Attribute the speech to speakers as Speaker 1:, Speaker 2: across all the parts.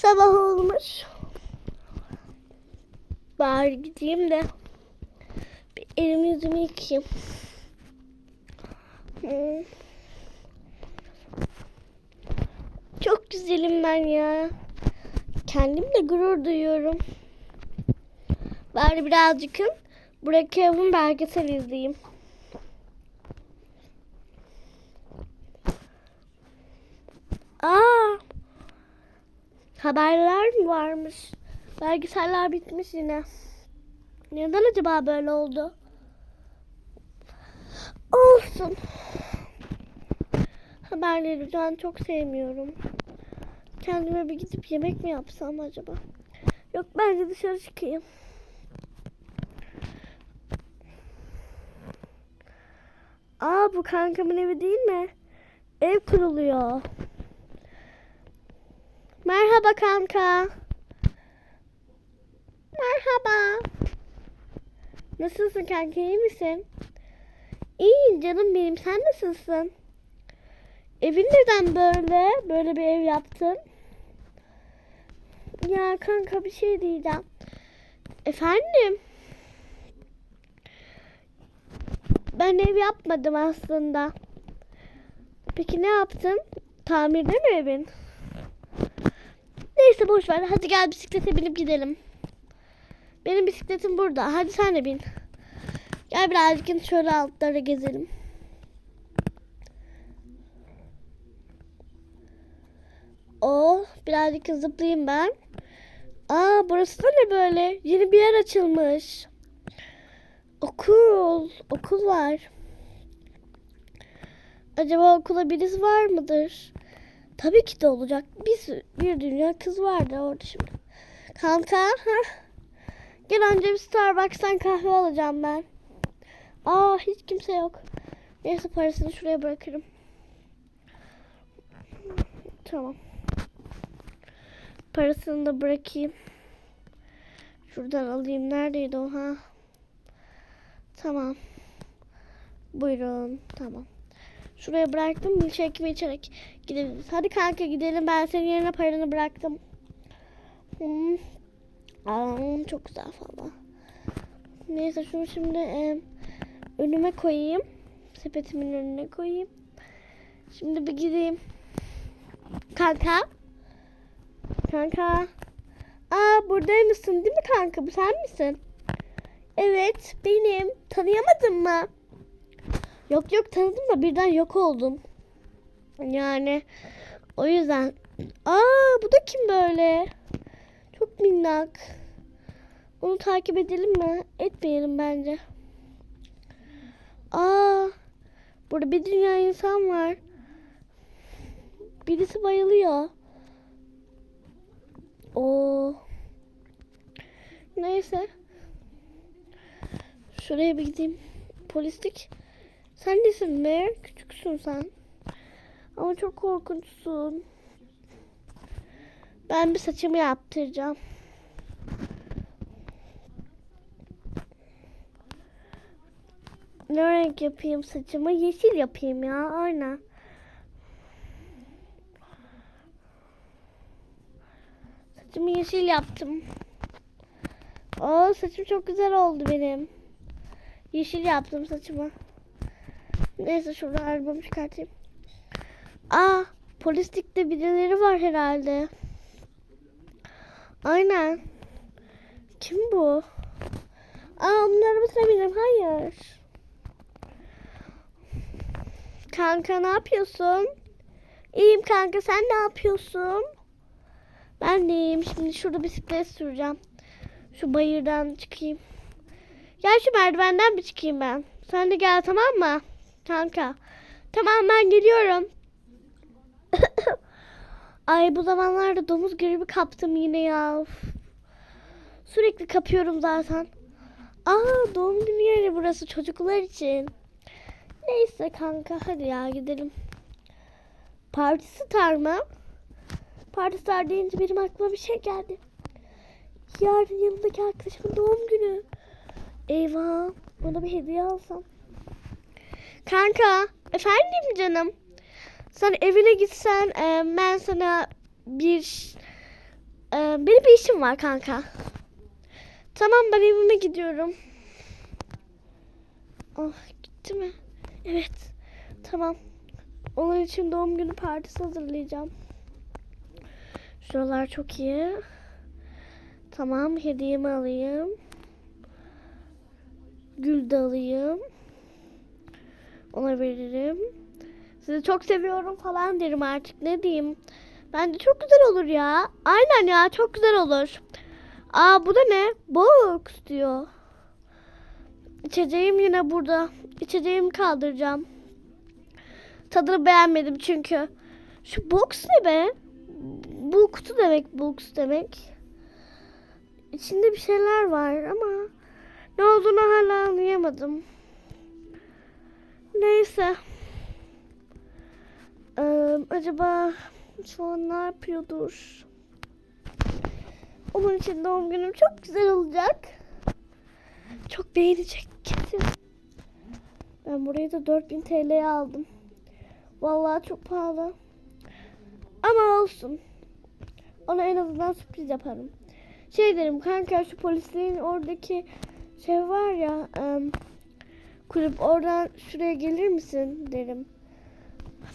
Speaker 1: Sabah olmuş. Bari gideyim de bir elimi yüzümü yıkayayım. Hmm. Çok güzelim ben ya. Kendimle gurur duyuyorum. Bari birazcık Burak Evin belgesel izleyeyim. Aa! Haberler mi varmış? Belgeseller bitmiş yine. Neden acaba böyle oldu? Olsun. Haberleri ben çok sevmiyorum. Kendime bir gidip yemek mi yapsam acaba? Yok bence dışarı çıkayım. Aa bu kankamın evi değil mi? Ev kuruluyor. Merhaba kanka. Merhaba. Nasılsın kanka iyi misin? İyiyim canım benim sen nasılsın? Evin neden böyle? Böyle bir ev yaptın? Ya kanka bir şey diyeceğim. Efendim? Ben ev yapmadım aslında. Peki ne yaptın? Tamirde mi evin? Neyse boş ver. Hadi gel bisiklete binip gidelim. Benim bisikletim burada. Hadi sen de bin. Gel birazcık şöyle altları gezelim. Oh, birazcık zıplayayım ben. Aa, burası da ne böyle? Yeni bir yer açılmış. Okul, okul var. Acaba okula birisi var mıdır? Tabii ki de olacak. Bir, bir dünya kız vardı orada şimdi. Kanka, ha? Gel önce bir Starbucks'tan kahve alacağım ben. Aa, hiç kimse yok. Neyse parasını şuraya bırakırım. Tamam. Parasını da bırakayım. Şuradan alayım. Neredeydi o ha? Tamam. Buyurun. Tamam. Şuraya bıraktım. Milkshake'imi içerek gidebiliriz. Hadi kanka gidelim. Ben senin yerine paranı bıraktım. Hmm. Aa, çok güzel falan. Neyse şunu şimdi e, önüme koyayım. Sepetimin önüne koyayım. Şimdi bir gideyim. Kanka. Kanka. Aa buradaymışsın değil mi kanka? Bu sen misin? Evet benim. Tanıyamadın mı? Yok yok tanıdım da birden yok oldum. Yani o yüzden. Aa bu da kim böyle? Çok minnak. Onu takip edelim mi? Etmeyelim bence. Aa burada bir dünya insan var. Birisi bayılıyor. O. Neyse. Şuraya bir gideyim. Polislik. Sen nesin be? Küçüksün sen. Ama çok korkunçsun. Ben bir saçımı yaptıracağım. Ne renk yapayım saçımı? Yeşil yapayım ya. Aynen. Saçımı yeşil yaptım. Oo saçım çok güzel oldu benim. Yeşil yaptım saçımı. Neyse şurada arabamı çıkartayım. Aa polislikte birileri var herhalde. Aynen. Kim bu? Aa onun arabasına binelim. Hayır. Kanka ne yapıyorsun? İyiyim kanka sen ne yapıyorsun? Ben de iyiyim. Şimdi şurada bisiklet süreceğim. Şu bayırdan çıkayım. Gel şu merdivenden bir çıkayım ben. Sen de gel tamam mı? Kanka. Tamam ben geliyorum. Ay bu zamanlarda domuz gribi kaptım yine ya. Sürekli kapıyorum zaten. Aa doğum günü yeri burası çocuklar için. Neyse kanka hadi ya gidelim. Parti star mı? Parti star deyince benim aklıma bir şey geldi. Yarın yanındaki arkadaşımın doğum günü. Eyvah. Ona bir hediye alsam. Kanka. Efendim canım. Sen evine gitsen e, ben sana bir Ee, benim bir işim var kanka. Tamam ben evime gidiyorum. Ah gitti mi? Evet. Tamam. Onun için doğum günü partisi hazırlayacağım. Şuralar çok iyi. Tamam hediyemi alayım. Gül de alayım. Ona veririm. Sizi çok seviyorum falan derim artık ne diyeyim. Bence çok güzel olur ya. Aynen ya çok güzel olur. Aa bu da ne? Box diyor. İçeceğim yine burada. İçeceğimi kaldıracağım. Tadını beğenmedim çünkü. Şu box ne be? Bu kutu demek box demek. İçinde bir şeyler var ama ne olduğunu hala anlayamadım. Neyse. Ee, acaba şu an ne yapıyordur? Onun için doğum günüm çok güzel olacak. Çok beğenecek kesin. Ben burayı da 4000 TL'ye aldım. Vallahi çok pahalı. Ama olsun. Ona en azından sürpriz yaparım. Şey derim kanka şu polislerin oradaki şey var ya em, kulüp oradan şuraya gelir misin derim.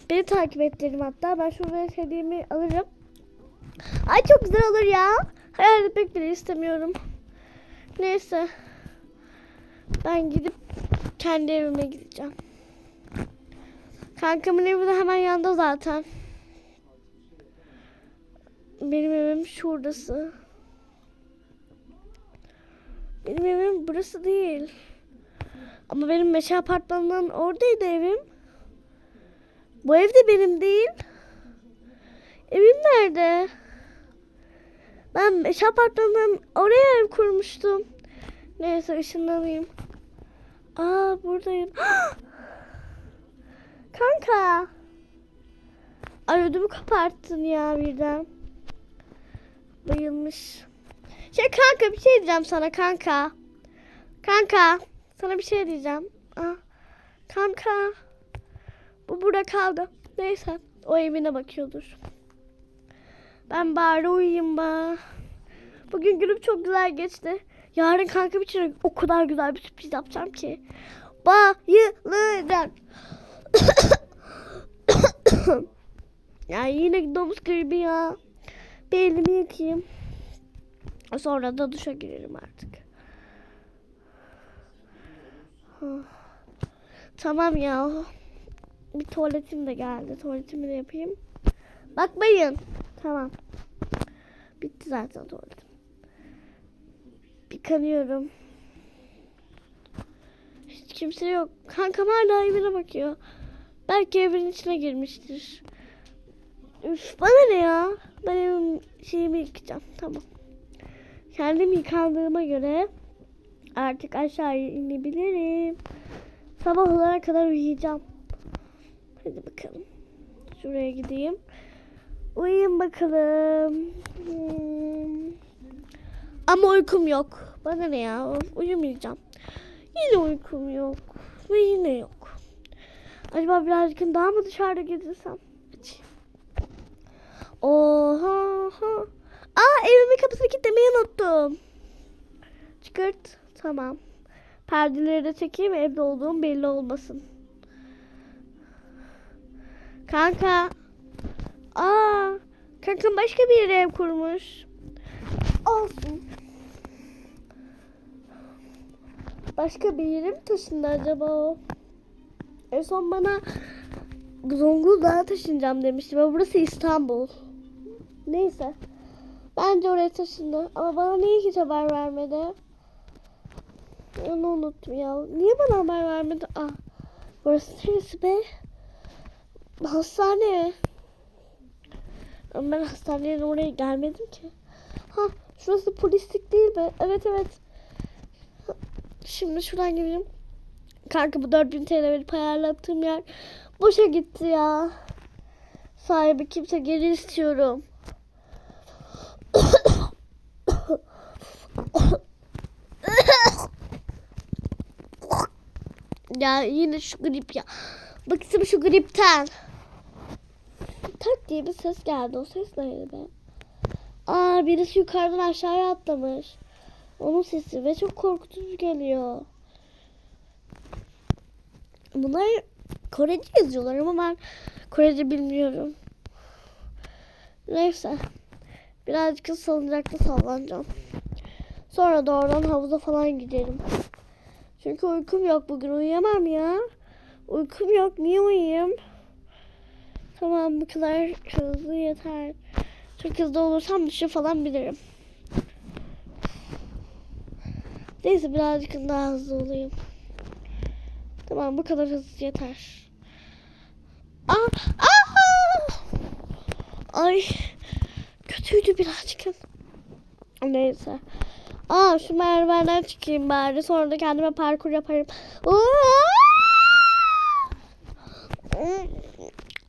Speaker 1: Beni takip et derim hatta. Ben şuraya hediyemi alırım. Ay çok güzel olur ya. Hayal etmek bile istemiyorum. Neyse. Ben gidip kendi evime gideceğim. Kankamın evi de hemen yanında zaten. Benim evim şuradası. Benim evim burası değil. Ama benim meşe apartmanının oradaydı evim. Bu ev de benim değil. Evim nerede? Ben meşe apartmanının oraya ev kurmuştum. Neyse ışınlanayım. Aa buradayım. Kanka. Ay ödümü kaparttın ya birden. Bayılmış. Şey kanka bir şey diyeceğim sana kanka. Kanka sana bir şey diyeceğim. Aa, kanka. Bu burada kaldı. Neyse o evine bakıyordur. Ben bari uyuyayım ba. Bugün günüm çok güzel geçti. Yarın kanka için o kadar güzel bir sürpriz yapacağım ki. Bayılacağım. ya yine domuz gribi ya. Bir elimi yıkayayım. Sonra da duşa girerim artık. Tamam ya. Bir tuvaletim de geldi. Tuvaletimi de yapayım. Bakmayın. Tamam. Bitti zaten tuvaletim. Yıkanıyorum. Hiç kimse yok. Kankam hala evine bakıyor. Belki evin içine girmiştir. Üf, bana ne ya? Ben evim şeyimi yıkayacağım. Tamam. Kendim yıkandığıma göre artık aşağıya inebilirim. Sabah olana kadar uyuyacağım. Hadi bakalım. Şuraya gideyim. Uyuyun bakalım. Hmm. Ama uykum yok. Bana ne ya? Uyumayacağım. Yine uykum yok. Ve yine yok. Acaba birazcık daha mı dışarıda gezirsem? Oha. ha. Aa evimin kapısını kilitlemeyi unuttum. Çıkart. Tamam. Perdeleri de çekeyim evde olduğum belli olmasın. Kanka. Aa, kanka başka bir yere ev kurmuş. Olsun. Başka bir yere mi taşındı acaba o? En son bana Zonguldak'a taşınacağım demişti. Ve burası İstanbul. Neyse. Bence oraya taşındı. Ama bana niye hiç haber vermedi? Onu unuttum ya. Niye bana haber vermedi? Ah. Burası neresi be? Hastane. Ben hastaneye oraya gelmedim ki. Ha şurası polislik değil mi? Evet evet. Şimdi şuradan gireyim. Kanka bu 4000 TL verip ayarlattığım yer boşa gitti ya. Sahibi kimse geri istiyorum. Ya yine şu grip ya. Bıktım şu gripten. Tak diye bir ses geldi. O ses neydi be? Aa birisi yukarıdan aşağıya atlamış. Onun sesi ve çok korkutucu geliyor. Bunlar Korece yazıyorlar ama ben Korece bilmiyorum. Neyse. Birazcık salıncakta sallanacağım. Sonra da oradan havuza falan giderim. Çünkü uykum yok bugün uyuyamam ya. Uykum yok niye uyuyayım? Tamam bu kadar hızlı yeter. Çok hızlı olursam düşü falan bilirim. Neyse birazcık daha hızlı olayım. Tamam bu kadar hızlı yeter. Aa, aa! Ay kötüydü birazcık. Neyse. Aa şu merdivenden çıkayım bari. Sonra da kendime parkur yaparım.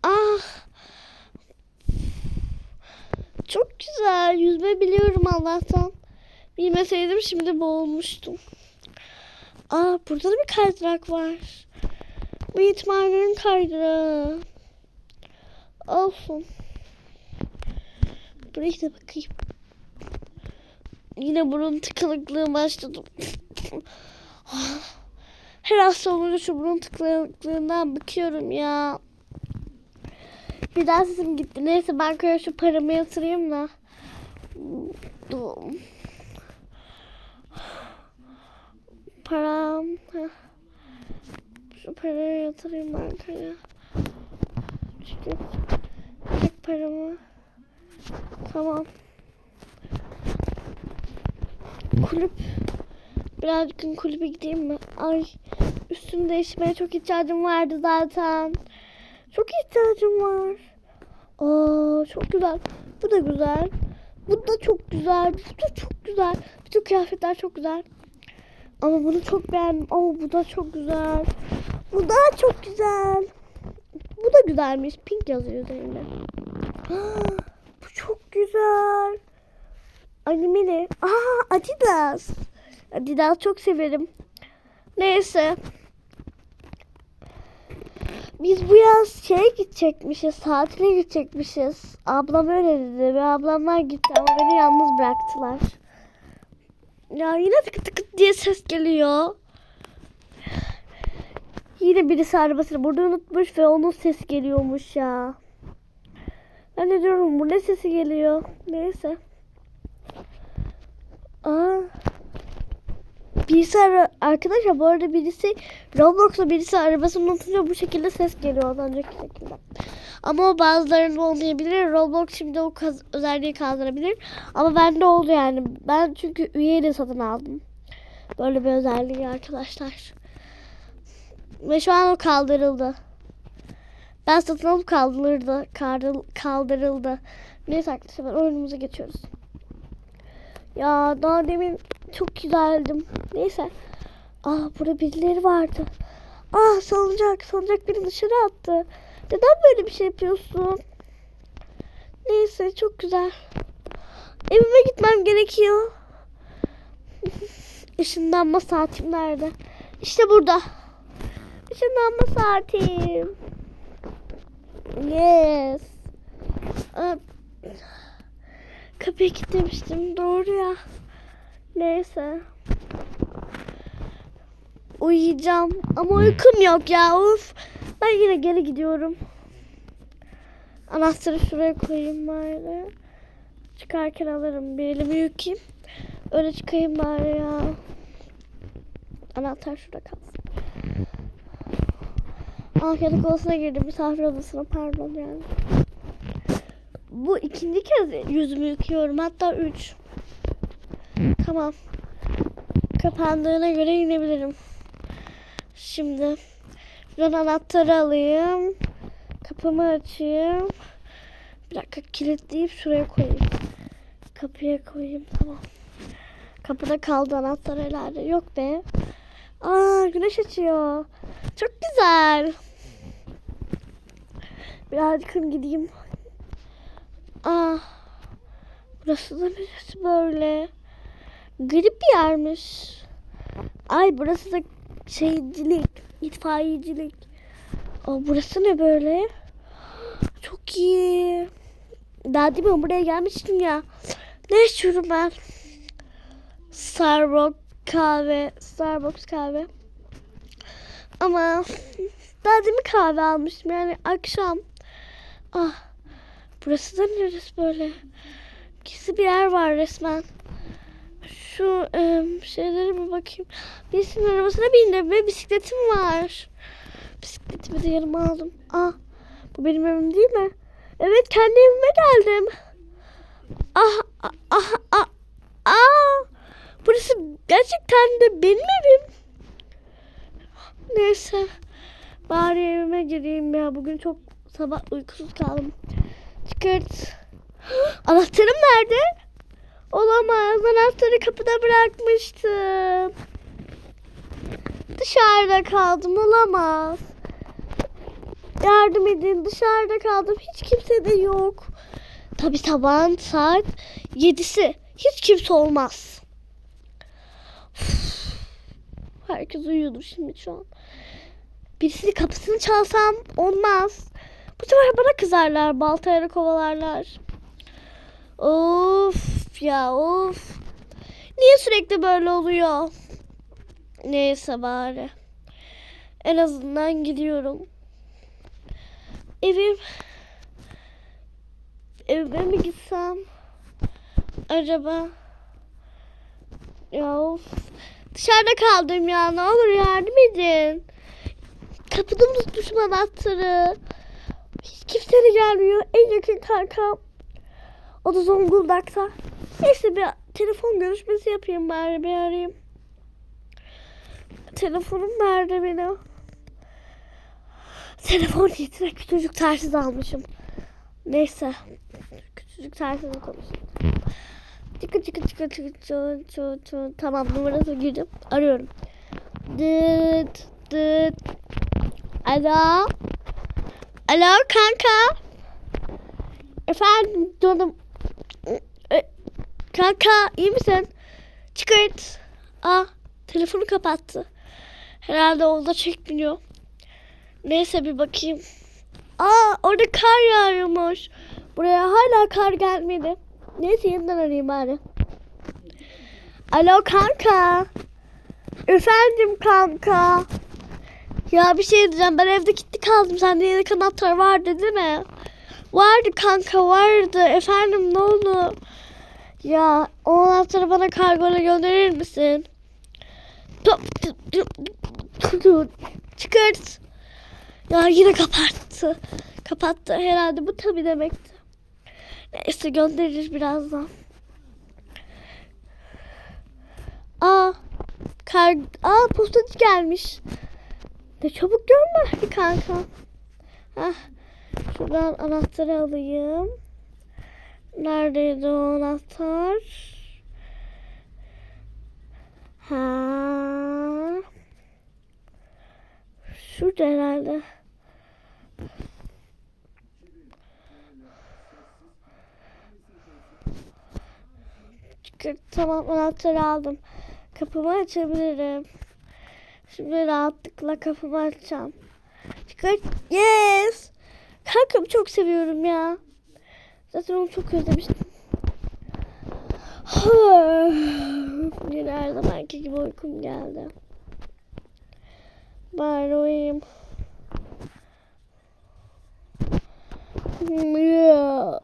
Speaker 1: Ah. Çok güzel. Yüzme biliyorum Allah'tan. Bilmeseydim şimdi boğulmuştum. Aa burada da bir kaydırak var. Bu itmanların kaydırağı. Olsun. Buraya da bakayım. Yine burun tıkanıklığı başladı. Her hafta olunca şu burun tıkanıklığından bakıyorum ya. Bir daha sesim gitti. Neyse ben köye şu paramı yatırayım da. Param. Şu parayı yatırayım bankaya. Çünkü tek paramı. Tamam. Kulüp. Birazcık kulübe gideyim mi? Ay üstümü değişmeye çok ihtiyacım vardı zaten. Çok ihtiyacım var. Aa çok güzel. Bu da güzel. Bu da çok güzel. Bu da çok güzel. Bütün kıyafetler çok güzel. Ama bunu çok beğendim. Oo bu da çok güzel. Bu da çok güzel. Bu da güzelmiş. Pink yazıyor üzerinde. Aa, bu çok güzel. Animeli. Aa Adidas. Adidas çok severim. Neyse. Biz bu yaz şeye gidecekmişiz. Tatile gidecekmişiz. Ablam öyle dedi. Ve ablamlar gitti ama beni yalnız bıraktılar. Ya yine tıkı tıkı diye ses geliyor. Yine birisi arabasını burada unutmuş ve onun sesi geliyormuş ya. Ben de diyorum bu ne sesi geliyor. Neyse. Aa. Birisi ara arkadaşlar bu arada birisi Roblox'ta birisi arabasını unutunca bu şekilde ses geliyor az önceki şekilde. Ama o bazılarında olmayabilir. Roblox şimdi o kaz- özelliği kaldırabilir. Ama bende oldu yani. Ben çünkü üyeyle satın aldım. Böyle bir özelliği arkadaşlar. Ve şu an o kaldırıldı. Ben satın alıp kaldırıldı. Kaldırıl- Kaldırıldı. Neyse arkadaşlar oyunumuza geçiyoruz. Ya daha demin çok güzeldim. Neyse. Aa burada birileri vardı. Ah salıncak. Salıncak beni dışarı attı. Neden böyle bir şey yapıyorsun? Neyse çok güzel. Evime gitmem gerekiyor. Işınlanma saatim nerede? İşte burada. Işınlanma saatim. Yes. Aa, Kapıyı kilitlemiştim. Doğru ya. Neyse. Uyuyacağım. Ama uykum yok ya. Uf. Ben yine geri gidiyorum. Anahtarı şuraya koyayım bari. Çıkarken alırım. Bir elimi yıkayayım. Öyle çıkayım bari ya. Anahtar şurada kalsın. Ah yatak odasına girdim. Misafir odasına pardon yani. Bu ikinci kez yüzümü yıkıyorum. Hatta üç. Tamam. Kapandığına göre inebilirim. Şimdi buradan anahtarı alayım. Kapımı açayım. Bir dakika kilitleyip şuraya koyayım. Kapıya koyayım tamam. Kapıda kaldı anahtar herhalde. Yok be. Aa güneş açıyor. Çok güzel. Birazcık gideyim. Ah. Burası da neresi böyle? Garip bir yermiş. Ay burası da şeycilik, itfaiyecilik. Aa, burası ne böyle? Çok iyi. Daha değil mi buraya gelmiştim ya. Ne içiyorum ben? Starbucks kahve. Starbucks kahve. Ama daha demin kahve almıştım yani akşam. Ah burası da neresi böyle? Gizli bir yer var resmen. Şu em, şeylere bir bakayım. Birisinin arabasına bindim ve bisikletim var. Bisikletimi de yanıma aldım. Ah bu benim evim değil mi? Evet kendi evime geldim. Ah ah ah ah. ah. Burası gerçekten de benim evim. Neyse. Bari evime gireyim ya. Bugün çok sabah uykusuz kaldım. Çıkart. Anahtarım nerede? Olamaz. Anahtarı kapıda bırakmıştım. Dışarıda kaldım. Olamaz. Yardım edin. Dışarıda kaldım. Hiç kimse de yok. Tabi sabahın saat yedisi. Hiç kimse olmaz. Herkes uyuyordur şimdi şu an. Birisinin kapısını çalsam olmaz. Bu sefer bana kızarlar. Baltayla kovalarlar. Of ya of. Niye sürekli böyle oluyor? Neyse bari. En azından gidiyorum. Evim. Evime mi gitsem? Acaba? Ya of. Dışarıda kaldım ya. Ne olur yardım edin. Kapıda unutmuşum anahtarı. Hiç kimse de gelmiyor. En yakın kankam. O da Zonguldak'ta. Neyse bir telefon görüşmesi yapayım bari bir arayayım. Telefonum nerede benim? Telefon niyetine küçücük tersiz almışım. Neyse. Küçücük tersiz konuşayım. Çıkı çıkı çıkı çıkı çı çı çı. Tamam numarası girdim. Arıyorum. Dıt dıt. Alo. Alo kanka. Efendim canım. E, Kanka iyi misin? Çıkart. Aa telefonu kapattı. Herhalde orada çekmiyor. Neyse bir bakayım. Aa orada kar yağıyormuş. Buraya hala kar gelmedi. Neyse yeniden arayayım bari. Alo kanka. Efendim kanka. Ya bir şey diyeceğim. Ben evde gitti kaldım. Sende yedek anahtar vardı değil mi? Vardı kanka vardı. Efendim ne oldu? Ya o anahtarı bana kargoyla gönderir misin? Çıkart. Ya yine kapattı. Kapattı herhalde bu tabi demekti. Neyse gönderir birazdan. Aa, kar, aa postacı gelmiş. Ne çabuk gönderdi kanka. Hah, şuradan anahtarı alayım. Neredeydi o anahtar? Ha. Şurada herhalde. Tamam anahtarı aldım. Kapımı açabilirim. Şimdi rahatlıkla kapımı açacağım. Çıkart. Yes. Kankamı çok seviyorum ya. Zaten onu çok özlemiştim. Yine her zamanki gibi uykum geldi. Bari uyuyayım. Ya.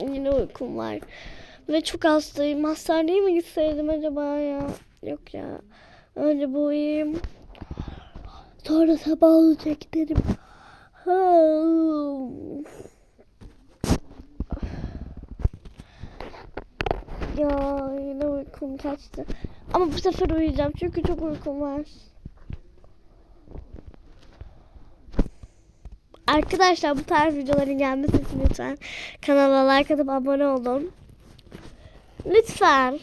Speaker 1: Yine uykum var. Ve çok hastayım. Hastaneye mi gitseydim acaba ya? Yok ya. Önce bu uyuyayım. Sonra sabah olacak giderim. Ya yine uykum kaçtı. Ama bu sefer uyuyacağım çünkü çok uykum var. Arkadaşlar bu tarz videoların gelmesi için lütfen kanala like atıp abone olun. Lütfen.